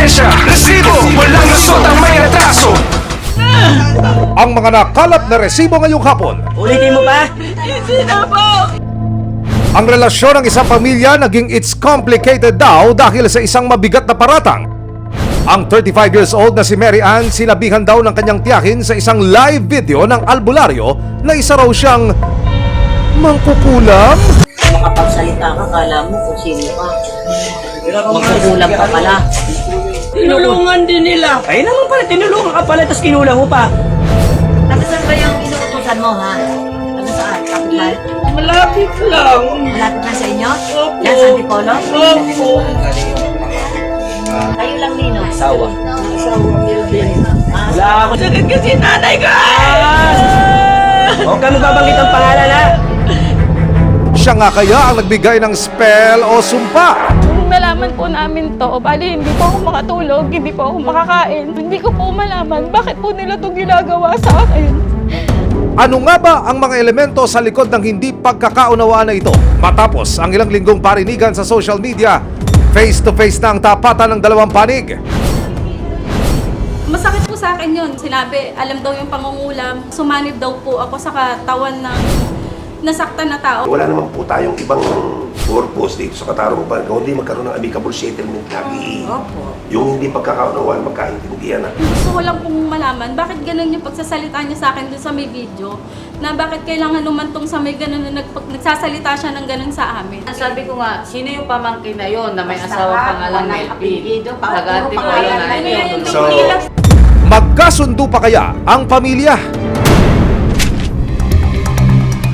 Hustisya, resibo Walang lusot ang may atraso Ang mga nakalap na resibo ngayong hapon Ulitin mo pa? Ang relasyon ng isang pamilya naging it's complicated daw dahil sa isang mabigat na paratang. Ang 35 years old na si Mary Ann sinabihan daw ng kanyang tiyakin sa isang live video ng albularyo na isa raw siyang mangkukulam. makapagsalita ka, kala mo kung sino ka. Magkukulang ka pala. Tinulungan din nila. Ay naman pala, tinulungan ka pala, tapos kinulang mo pa. Taga saan ba yung inuutosan mo, ha? Taga saan? Kapitbahay? Malapit lang. Malapit na sa inyo? Opo. Yan sa Antipolo? Opo. Kayo lang, Nino. Asawa. Ah, Wala ako. Sakit kasi nanay ka. Huwag ka magbabanggit ang pangalan ha. Siya nga kaya ang nagbigay ng spell o sumpa. Nalaman po namin to, bali hindi po ako makatulog, hindi po ako makakain. Hindi ko po malaman bakit po nila to ginagawa sa akin. Ano nga ba ang mga elemento sa likod ng hindi pagkakaunawaan na ito? Matapos ang ilang linggong parinigan sa social media, face to face na ang tapatan ng dalawang panig. Masakit po sa akin yun. Sinabi, alam daw yung pangungulam. Sumanib daw po ako sa katawan ng nasaktan na tao. Wala naman po tayong ibang purpose dito sa Katarungan kundi magkaroon ng amicable settlement lagi. Opo. Yung hindi pagkakaunawaan, magkaintindihan na. Gusto ko lang pong malaman, bakit ganun yung pagsasalita niya sa akin dun sa may video, na bakit kailangan umantong sa may ganun na nagpag, nagsasalita siya ng ganun sa amin. Sabi ko nga, sino yung pamangkin na yon na may ha, pangalang walang Melvin? apelyido, pa- pangalan na yun. yun. So, Magkasundo pa kaya ang pamilya?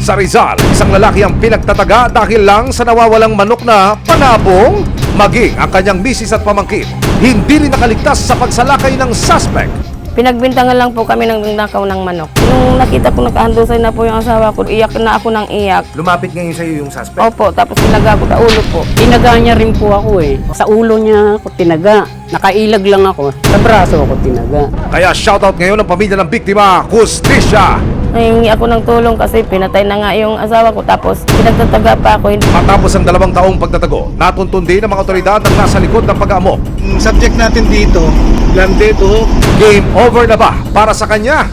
Sa Rizal, isang lalaki ang pinagtataga dahil lang sa nawawalang manok na panabong, maging ang kanyang misis at pamangkin. Hindi rin nakaligtas sa pagsalakay ng suspect. Pinagbintangan lang po kami ng nakaw ng manok. Nung nakita ko nakahandusay na po yung asawa ko, iyak na ako ng iyak. Lumapit ngayon sa iyo yung suspect. Opo, tapos tinaga ko sa ulo po. Tinaga niya rin po ako eh. Sa ulo niya ako tinaga. Nakailag lang ako. Sa braso ako tinaga. Kaya shoutout ngayon ang pamilya ng biktima, Justisya! Nahingi ako ng tulong kasi pinatay na nga yung asawa ko tapos pinagtataga pa ako. Matapos ang dalawang taong pagtatago, natuntun din ng mga otoridad ang nasa likod ng pag-amok. Ang subject natin dito, landed o Game over na ba para sa kanya?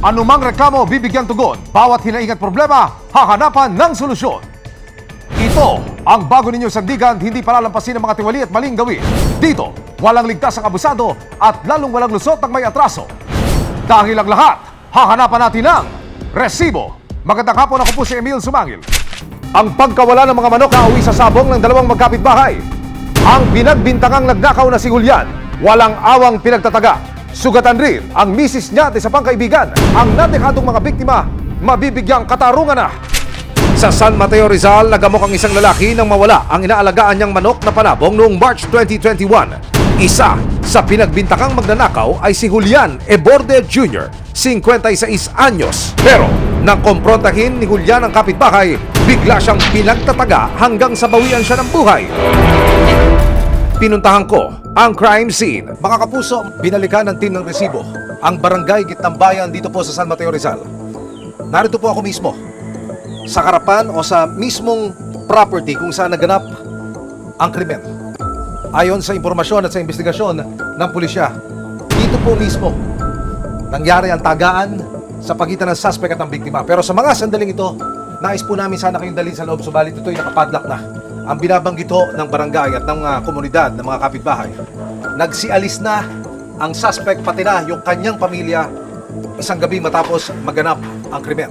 Anumang reklamo bibigyan tugon, bawat hinaing at problema, hahanapan ng solusyon. Ito ang bago ninyong sandigan, hindi palalampasin ng mga tiwali at maling gawin. Dito, walang ligtas ang abusado at lalong walang lusot ng may atraso. Dahil ang lahat, hahanapan natin ng resibo. Magandang hapon, ako po si Emil Sumangil. Ang pagkawala ng mga manok na uwi sa sabong ng dalawang magkapitbahay. Ang pinagbintangang nagnakaw na si Julian, walang awang pinagtataga. Sugatan rin ang misis niya at isa pang kaibigan. Ang nadekadong mga biktima, mabibigyang katarungan na. Sa San Mateo Rizal, nagamok ang isang lalaki nang mawala ang inaalagaan niyang manok na panabong noong March 2021. Isa sa pinagbintakang magnanakaw ay si Julian Eborde Jr., 56 anyos. Pero nang komprontahin ni Julian ang kapitbahay, bigla siyang pinagtataga hanggang sa bawian siya ng buhay. Pinuntahan ko ang crime scene. Mga kapuso, binalikan ng team ng resibo ang barangay Gitnang Bayan dito po sa San Mateo Rizal. Narito po ako mismo sa karapan o sa mismong property kung saan naganap ang krimen. Ayon sa impormasyon at sa investigasyon ng pulisya, dito po mismo nangyari ang tagaan sa pagitan ng suspect at ng biktima. Pero sa mga sandaling ito, nais po namin sana kayong dalhin sa loob, subalit ito'y nakapadlock na. Ang binabanggit ho ng barangay at ng ah, komunidad ng mga kapitbahay, nagsialis na ang suspect pati na yung kanyang pamilya isang gabi matapos maganap ang krimen.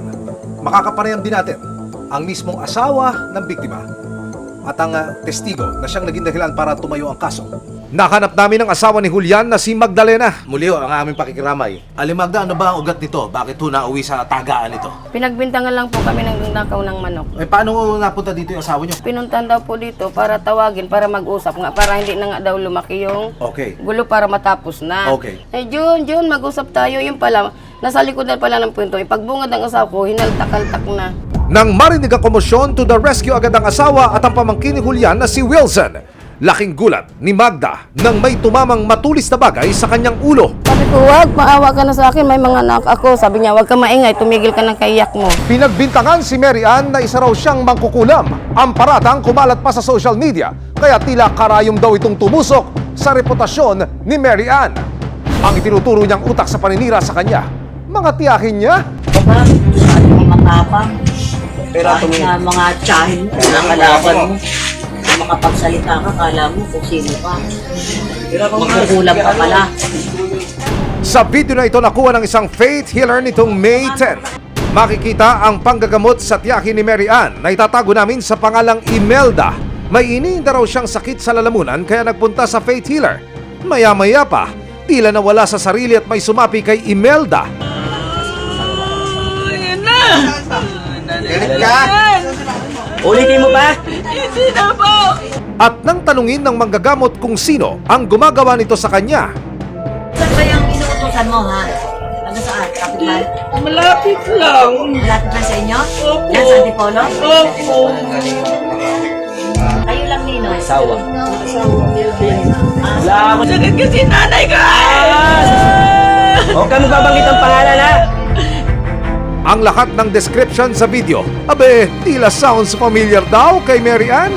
Makakapanayam din natin ang mismong asawa ng biktima at ang ah, testigo na siyang naging dahilan para tumayo ang kaso. Nahanap namin ang asawa ni Julian na si Magdalena. Muli ho, ang aming pakikiramay. Alimagda, ano ba ang ugat nito? Bakit ho nauwi sa tagaan ito? Pinagbintangan lang po kami ng nakaw ng manok. Eh, paano ho napunta dito yung asawa niyo? Pinuntan daw po dito para tawagin, para mag-usap nga, para hindi na nga daw lumaki yung Okay. gulo para matapos na. Okay. Eh, Jun, Jun, mag-usap tayo. Yung pala, nasa likod na pala ng punto. Ipagbungad ang asawa ko, hinaltak-altak na. Nang marinig ang komosyon, to the rescue agad ang asawa at ang pamangkin ni Julian na si Wilson. Laking gulat ni Magda nang may tumamang matulis na bagay sa kanyang ulo. Sabi ko, wag, maawa ka na sa akin, may mga anak ako. Sabi niya, wag ka maingay, tumigil ka ng kaiyak mo. Pinagbintangan si Mary Ann na isa raw siyang mangkukulam. Ang paratang kumalat pa sa social media, kaya tila karayom daw itong tumusok sa reputasyon ni Mary Ann. Ang itinuturo niyang utak sa paninira sa kanya, mga tiyakin niya. Diba? Masyado kang matapang. Kahit nga mga tsahin mo, nakalaban mo. Kung makapagsalita ka, kala mo kung sino ka. Magkukulam ka pala. Sa video na ito nakuha ng isang faith healer nitong May 10. Makikita ang panggagamot sa tiyakin ni Mary Ann na itatago namin sa pangalang Imelda. May iniinda raw siyang sakit sa lalamunan kaya nagpunta sa faith healer. Maya-maya pa, tila nawala sa sarili at may sumapi kay Imelda. Ulitin mo ba? At nang tanungin ng manggagamot kung sino ang gumagawa nito sa kanya, Saan ba yung inuutosan mo, ha? Taga saan? Kapit ba? Malapit lang. Malapit lang sa inyo? Opo. Yan, sa Antipolo? Opo. Kayo lang, Nino. Asawa. Wala ako. Sakit kasi nanay ka! Huwag ka magbabanggit ang pangalan ha! Ang lahat ng description sa video, abe, tila sounds familiar daw kay Mary Ann.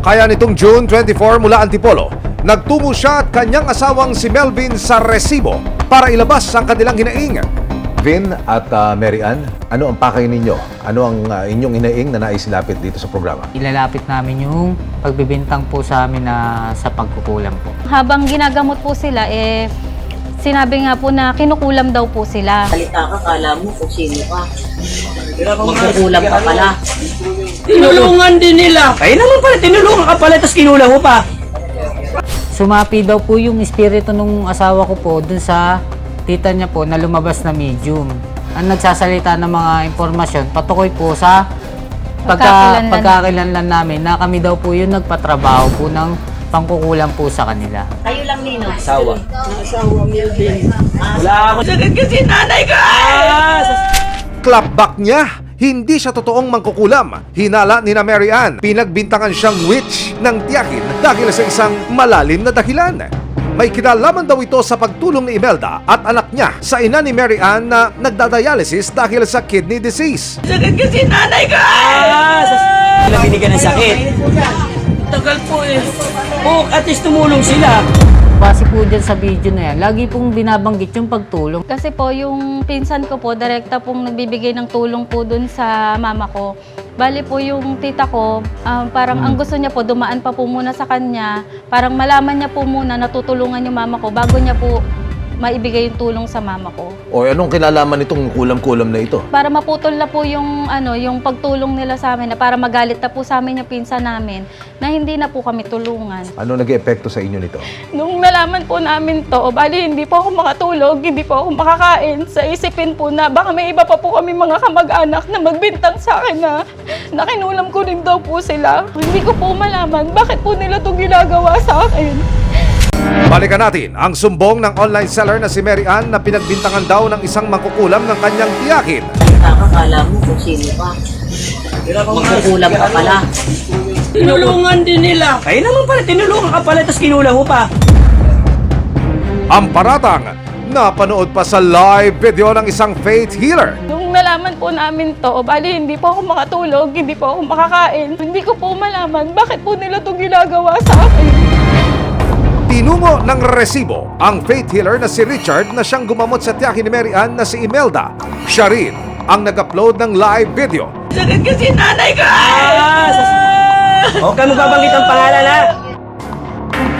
Kaya nitong June 24 mula Antipolo, nagtungo siya at kanyang asawang si Melvin sa resibo para ilabas ang kanilang hinaing. Vin at ah, Mary Ann, ano ang pakay ninyo? Ano ang ah, inyong hinaing na naisilapit dito sa programa? Ilalapit namin yung pagbibintang po sa amin na sa pagkukulam po. Habang ginagamot po sila, eh, sinabi nga po na kinukulam daw po sila. Salita ka, kala mo kung sino ka. Magkukulam ka pala. Tinulungan din nila. Ay naman pala, tinulungan ka pala, tapos kinulang mo pa. Sumapi daw po yung espiritu nung asawa ko po dun sa tita niya po na lumabas na medium. Ang nagsasalita ng mga impormasyon patukoy po sa pagka, Pagkakilanlan. pagkakilanlan namin na kami daw po yung nagpatrabaho po ng pangkukulam po sa kanila. Kayo lang, Nino. Asawa. Wala ako. Sakit kasi nanay ka! Clapback niya! Hindi siya totoong mangkukulam. Hinala ni na Mary Ann. Pinagbintangan siyang witch ng tiyakin dahil sa isang malalim na dahilan. May kinalaman daw ito sa pagtulong ni Imelda at anak niya sa ina ni Mary Ann na nagdadialysis dahil sa kidney disease. Sakit kasi nanay ka! Wala binigyan ng sakit. Tagal po eh. Oh, at least tumulong sila. Base po dyan sa video na yan, lagi pong binabanggit yung pagtulong. Kasi po, yung pinsan ko po, direkta pong nagbibigay ng tulong po dun sa mama ko. Bali po yung tita ko, um, parang ang gusto niya po, dumaan pa po muna sa kanya. Parang malaman niya po muna, natutulungan yung mama ko bago niya po maibigay yung tulong sa mama ko. O anong kinalaman itong kulam-kulam na ito? Para maputol na po yung ano, yung pagtulong nila sa amin na para magalit na po sa amin yung pinsan namin na hindi na po kami tulungan. Ano nag-epekto sa inyo nito? Nung nalaman po namin to, bali hindi po ako makatulog, hindi po ako makakain. Sa isipin po na baka may iba pa po kami mga kamag-anak na magbintang sa akin na nakinulam ko rin daw po sila. Hindi ko po malaman bakit po nila to ginagawa sa akin. Balikan natin ang sumbong ng online seller na si Mary Ann na pinagbintangan daw ng isang mangkukulam ng kanyang tiyakin. Salita ka, kala mo kung sino ka. Magkukulam ka pala. Tinulungan din nila. Ay naman pala, tinulungan ka pala, tapos kinulang mo pa. Ang paratang napanood pa sa live video ng isang faith healer. Nung nalaman po namin to, bali hindi po ako makatulog, hindi po ako makakain. Hindi ko po malaman bakit po nila to ginagawa sa akin. Tinungo ng resibo ang faith healer na si Richard na siyang gumamot sa tiyakin ni Mary Ann na si Imelda. Siya rin ang nag-upload ng live video. Sakit kasi nanay ka! Huwag ka magbabanggit ang pangalan ha!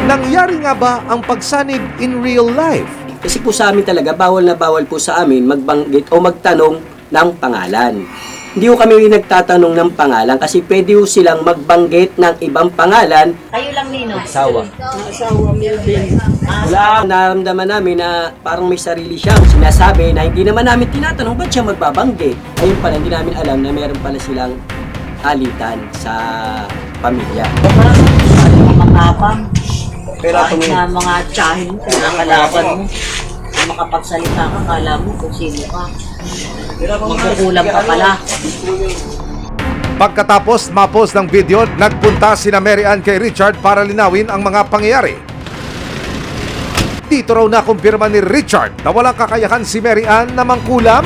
Nangyari nga ba ang pagsanib in real life? Kasi po sa amin talaga, bawal na bawal po sa amin magbanggit o magtanong ng pangalan. Hindi ko kami nagtatanong ng pangalan kasi pwede po silang magbanggit ng ibang pangalan. Kayo lang, Nino. Asawa. Wala. Naramdaman namin na parang may sarili siyang sinasabi na hindi naman namin tinatanong ba't siya magbabanggit. Ayun pala, hindi namin alam na meron pala silang alitan sa pamilya. Matapang. Pero tumingin. nga mga tsahin mo, nakalaban mo. Kung makapagsalita ka, kala mo kung sino ka. Magkukulam ka pala. Pagkatapos mapos ng video, nagpunta sina Mary Ann kay Richard para linawin ang mga pangyayari. Dito raw nakumpirma ni Richard na walang kakayahan si Mary Ann na mangkulam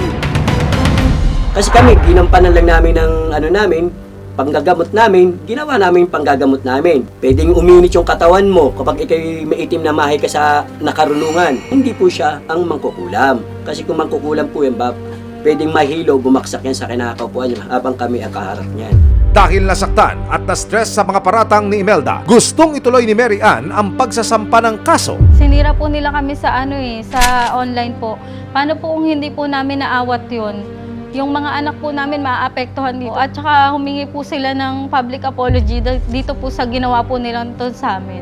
Kasi kami, ginampanan lang namin ng ano namin, panggagamot namin, ginawa namin yung panggagamot namin. Pwedeng uminit yung katawan mo kapag ikay maitim na mahay ka sa nakarulungan. Hindi po siya ang mangkukulam. Kasi kung mangkukulam po yan, Bab, pwedeng mahilo, bumaksak yan sa kinakaupuan niya habang kami ang kaharap niyan. Dahil nasaktan at na-stress sa mga paratang ni Imelda, gustong ituloy ni Mary Ann ang pagsasampa ng kaso. Sinira po nila kami sa ano eh, sa online po. Paano po kung hindi po namin naawat yun? Yung mga anak po namin maaapektuhan dito. At saka humingi po sila ng public apology dito po sa ginawa po nila to sa amin.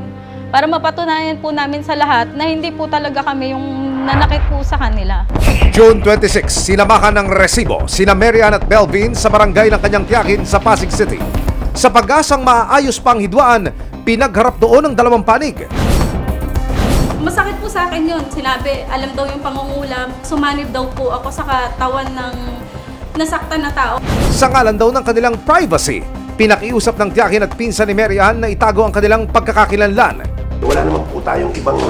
Para mapatunayan po namin sa lahat na hindi po talaga kami yung nanakit po sa kanila. June 26, sinamahan ng resibo sina Mary Ann at Belvin sa barangay ng kanyang tiyakin sa Pasig City. Sa pag-asang maayos pang hidwaan, pinagharap doon ang dalawang panig. Masakit po sa akin yun. Sinabi, alam daw yung pangungulam. Sumanib daw po ako sa katawan ng nasaktan na tao. Sa ngalan daw ng kanilang privacy, pinakiusap ng tiyakin at pinsan ni Mary Ann na itago ang kanilang pagkakakilanlan. Wala naman po tayong ibang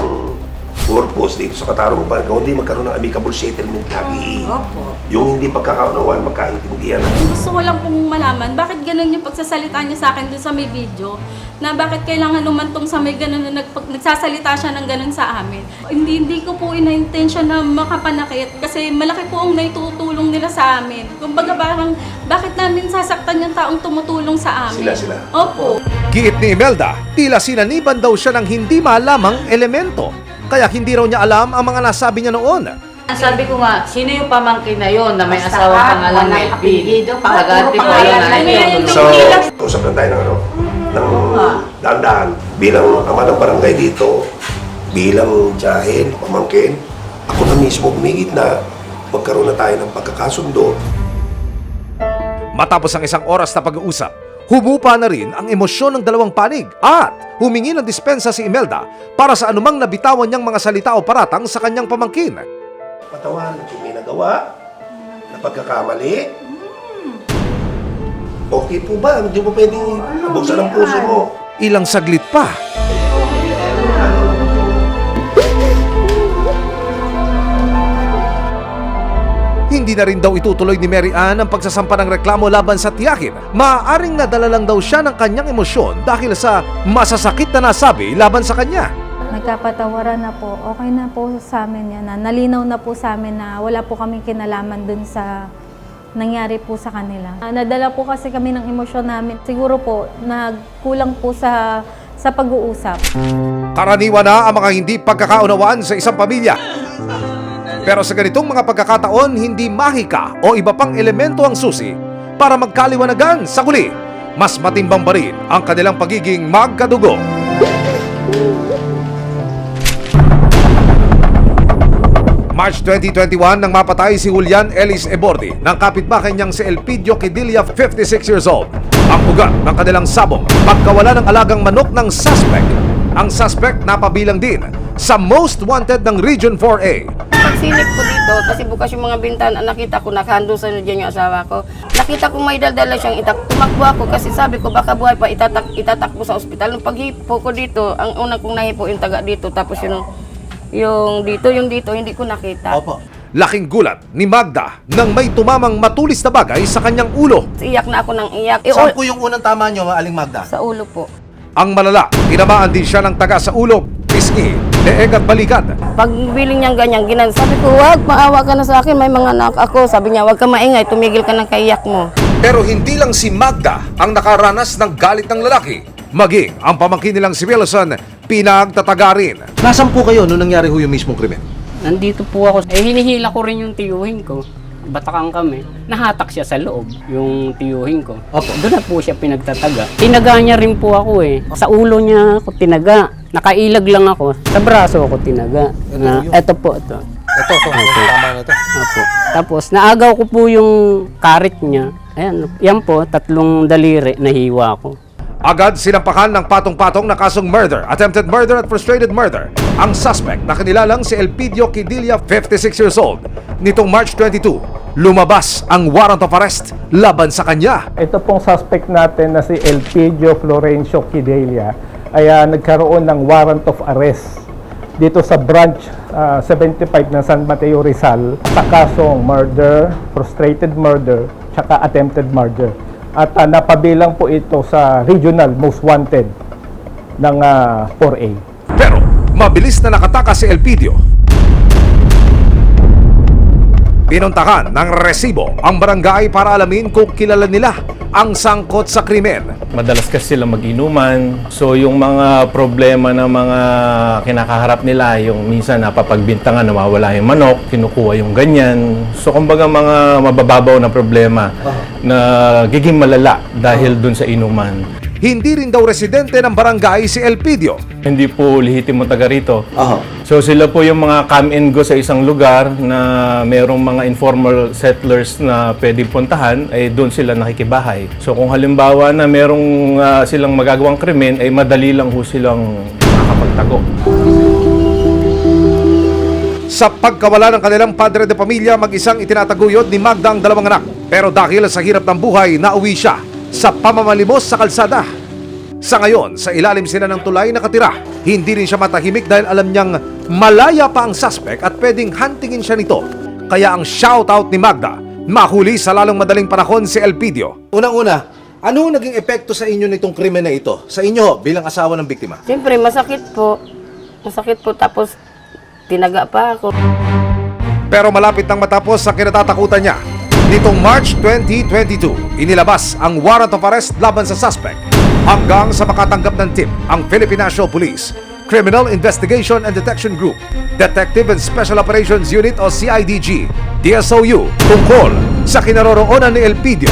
purpose dito sa Katarong Park, kundi magkaroon ng amicable settlement lagi. Opo. Yung hindi pagkakaunawaan, magkaintindihan. Gusto ko lang pong malaman, bakit ganun yung pagsasalita niya sa akin dun sa may video, na bakit kailangan lumantong sa may ganun na nagpag, nagsasalita siya ng ganun sa amin. Hindi, hindi ko po ina-intention na makapanakit kasi malaki po ang naitutulong nila sa amin. Kumbaga parang, bakit namin sasaktan yung taong tumutulong sa amin? Sila, sila. Opo. Giit ni Imelda, tila sinaniban daw siya ng hindi malamang elemento. Kaya hindi raw niya alam ang mga nasabi niya noon. Sabi ko nga, sino yung pamangkin na yon na may Basta asawa pangalan Melvin? apelyido, pa- Pagati puro po pangalan yung lang nanay yun. ko. So, usap lang tayo ng ano, ng dahan-dahan. Bilang ama ng barangay dito, bilang tiyahin, pamangkin, ako na mismo humigit na magkaroon na tayo ng pagkakasundo. Matapos ang isang oras na pag-uusap, humupa na rin ang emosyon ng dalawang panig at humingi ng dispensa si Imelda para sa anumang nabitawan niyang mga salita o paratang sa kanyang pamangkin. Patawan kung may nagawa na pagkakamali. Okay po ba? Hindi mo pwedeng buksan ang puso mo. Ilang saglit pa, Hindi na rin daw itutuloy ni Mary Ann ang pagsasampa ng reklamo laban sa tiyakin. Maaaring nadala lang daw siya ng kanyang emosyon dahil sa masasakit na nasabi laban sa kanya. Nagkapatawaran na po. Okay na po sa amin yan. Na nalinaw na po sa amin na wala po kaming kinalaman dun sa nangyari po sa kanila. Ah, nadala po kasi kami ng emosyon namin. Siguro po, nagkulang po sa sa pag-uusap. Karaniwan na ang mga hindi pagkakaunawaan sa isang pamilya. Pero sa ganitong mga pagkakataon, hindi mahika o iba pang elemento ang susi para magkaliwanagan sa huli. Mas matimbang pa rin ang kanilang pagiging magkadugo. March 2021 nang mapatay si Julian Ellis Ebordi ng kapitbahay niyang si Elpidio Quidilla, 56 years old. Ang ugat ng kanilang sabong, pagkawala ng alagang manok ng suspect. Ang suspect napabilang din sa most wanted ng Region 4A. Pagsilip ko dito, kasi bukas yung mga bintana, nakita ko, nakahando sa dyan yung asawa ko. Nakita ko may daldala siyang itak. Tumakbo ako kasi sabi ko, baka buhay pa, itatak, itatakbo sa ospital. Nung paghipo ko dito, ang unang kong nahipo yung taga dito, tapos yung, yung dito, yung dito, hindi ko nakita. Opo. Laking gulat ni Magda nang may tumamang matulis na bagay sa kanyang ulo. Iyak na ako ng iyak. Eh, Saan po yung unang tama nyo, Aling Magda? sa ulo po. Ang malala, tinamaan din siya ng taga sa ulo, pisngi, leeg at balikat. Pag biling niyang ganyan, ginan, sabi ko, wag, maawa ka na sa akin, may mga anak ako. Sabi niya, wag ka maingay, tumigil ka ng kaiyak mo. Pero hindi lang si Magda ang nakaranas ng galit ng lalaki. Maging ang pamangkin nilang si Wilson, pinagtataga rin. Nasaan po kayo nung nangyari ho yung mismong krimen? Nandito po ako. Eh, hinihila ko rin yung tiyuhin ko. Batakang kami. Nahatak siya sa loob, yung tiyuhin ko. Opo. Doon na po siya pinagtataga. Tinaga niya rin po ako eh. Sa ulo niya ako tinaga. Nakailag lang ako. Sa braso ako tinaga. Na, eto po, ito. Ito, ito. Tama na ito. Opo. Tapos, naagaw ko po yung karit niya. Ayan, yan po, tatlong daliri, nahiwa ko. Agad sinampakan ng patong-patong na kasong murder, attempted murder at frustrated murder. Ang suspect na kinilalang si Elpidio Quidilla, 56 years old. Nitong March 22, lumabas ang warrant of arrest laban sa kanya. Ito pong suspect natin na si Elpidio Florencio Kidelia ay ah, nagkaroon ng warrant of arrest dito sa branch ah, 75 ng San Mateo Rizal sa kasong murder, frustrated murder, tsaka attempted murder. At ah, napabilang po ito sa regional most wanted ng ah, 4A. Pero mabilis na nakatakas si Elpidio. Pinuntahan ng resibo ang barangay para alamin kung kilala nila ang sangkot sa krimen. Madalas kasi sila mag-inuman. So yung mga problema ng mga kinakaharap nila, yung minsan napapagbintangan, nawawala yung manok, kinukuha yung ganyan. So kumbaga mga mabababaw na problema na giging malala dahil dun sa inuman. Hindi rin daw residente ng barangay si Elpidio. Hindi po lihitimo taga rito. So sila po yung mga come and go sa isang lugar na merong mga informal settlers na pwedeng puntahan, ay doon sila nakikibahay. So kung halimbawa na merong ah, silang magagawang krimen, ay madali lang ho silang makakapagtago. Sa pagkawala ng kanilang padre de pamilya, mag-isang itinataguyod ni Magda ang dalawang anak. Pero dahil sa hirap ng buhay, nauwi siya sa pamamalimos sa kalsada. Sa ngayon, sa ilalim sila ng tulay nakatira. Hindi rin siya matahimik dahil alam niyang malaya pa ang suspect at pwedeng huntingin siya nito. Kaya ang shoutout ni Magda, mahuli sa lalong madaling panahon si Elpidio. Unang-una, ano naging epekto sa inyo nitong krimen na ito? Sa inyo bilang asawa ng biktima? Siyempre, masakit po. Masakit po, tapos tinaga pa ako. Pero malapit nang matapos sa kinatatakutan niya. Nitong March 2022, inilabas ang warrant of arrest laban sa suspect hanggang sa makatanggap ng tip ang Philippine National Police Criminal Investigation and Detection Group, Detective and Special Operations Unit o CIDG, DSOU, tungkol sa kinaroroonan ni Elpidio.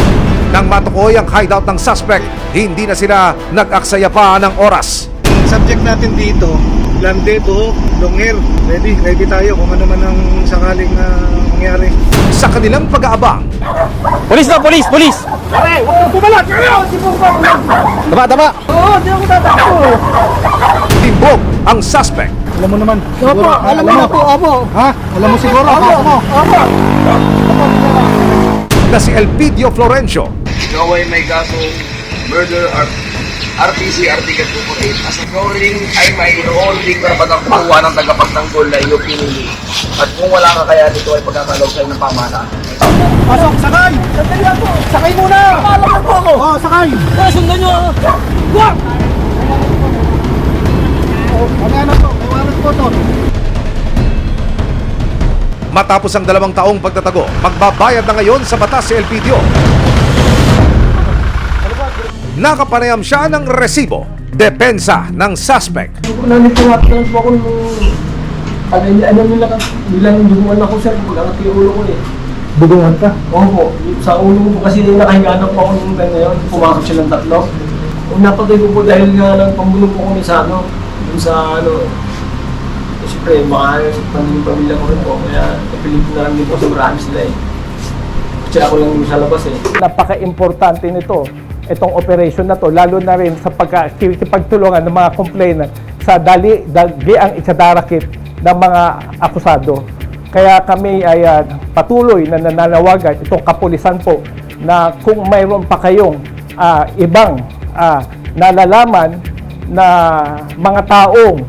Nang matukoy ang hideout ng suspect, hindi na sila nag-aksaya pa ng oras. Subject natin dito, lande, buhok, long hair. Ready, ready tayo kung ano man ang sakaling mangyari. Sa kanilang pag-aabang, Polis na, polis, polis! Tama, tama! timbog ang suspect. Alam mo naman. Opo, alam mo po, opo. Ha? Alam mo siguro, opo, opo. opo. na si Elpidio Florencio Ikaw ay may kaso murder or RTC Article 248. As ikaw rin ay mayroon ding karapatang kumuha ng tagapagtanggol na iyong pinili. At kung wala ka kaya dito ay pagkakalaw sa'yo ng pamahalaan. Pasok, sakay! Sandali ako! Sakay muna! Malaman po ako! Oo, sakay! Kaya sundan nyo! Wag! Ano ano to? Iwanan po to. Matapos ang dalawang taong pagtatago, magbabayad na ngayon sa batas si Elpidio. Nakapanayam siya ng resibo, depensa ng suspect. Nanitiwat lang po ako nung ano nila, ano nila, bilang dugungan ako sir, bilang yung ulo ko eh. Dugungan ka? Oo po. Sa ulo ko kasi nakahiga na po ako nung time na yun, pumasok silang tatlo. Kung napatay ko po dahil nga lang pambulo po kami sa ano, dun sa ano, eh, siyempre, sa pamilya pamilya ko rin po, kaya napilit ko na lang din po sa marami sila eh. Kasi ako lang yung sa labas eh. Napaka-importante nito, itong operation na to, lalo na rin sa pagtulungan ng mga complainant sa dali, dali ang isadarakit ng mga akusado. Kaya kami ay ah, patuloy na nananawagan itong kapulisan po na kung mayroon pa kayong ah, ibang ah, nalalaman na mga taong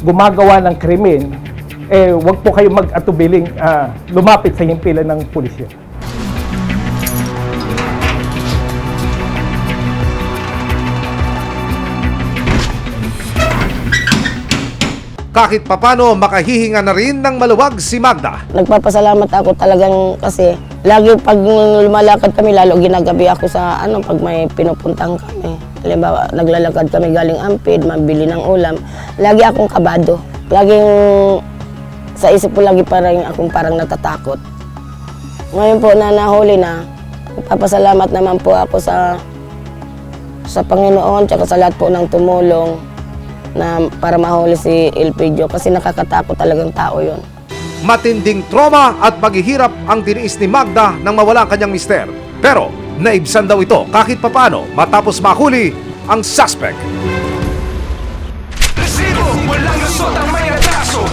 gumagawa ng krimen, eh wag po kayo mag-atubiling ah, lumapit sa himpilan ng pulisya. Kahit papano makahihinga na rin ng maluwag si Magda. Nagpapasalamat ako talagang kasi lagi pag lumalakad kami, lalo ginagabi ako sa ano, pag may pinupuntang kami. Halimbawa, naglalakad kami galing Ampid, mabili ng ulam. Lagi akong kabado. Laging sa isip ko lagi parang akong parang natatakot. Ngayon po na nahuli na, nagpapasalamat naman po ako sa sa Panginoon tsaka sa lahat po ng tumulong na para mahuli si Elpidio kasi nakakatakot talagang tao yon. Matinding trauma at paghihirap ang tiniis ni Magda nang mawala ang kanyang mister. Pero naibsan daw ito kahit papano matapos mahuli ang suspect. Resibo, walang lusot ang may siyang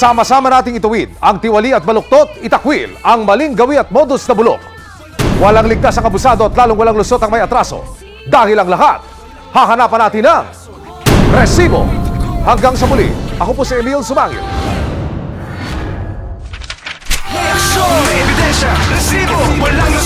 Sama-sama nating ituwid ang tiwali at baluktot, itakwil ang maling gawi at modus na bulok. Walang ligtas ang abusado at lalong walang lusot ang may atraso. Dahil ang lahat, hahanapan natin ng resibo. Hanggang sa muli, ako po si Emil Sumangil. Ebidensya, resibo, walang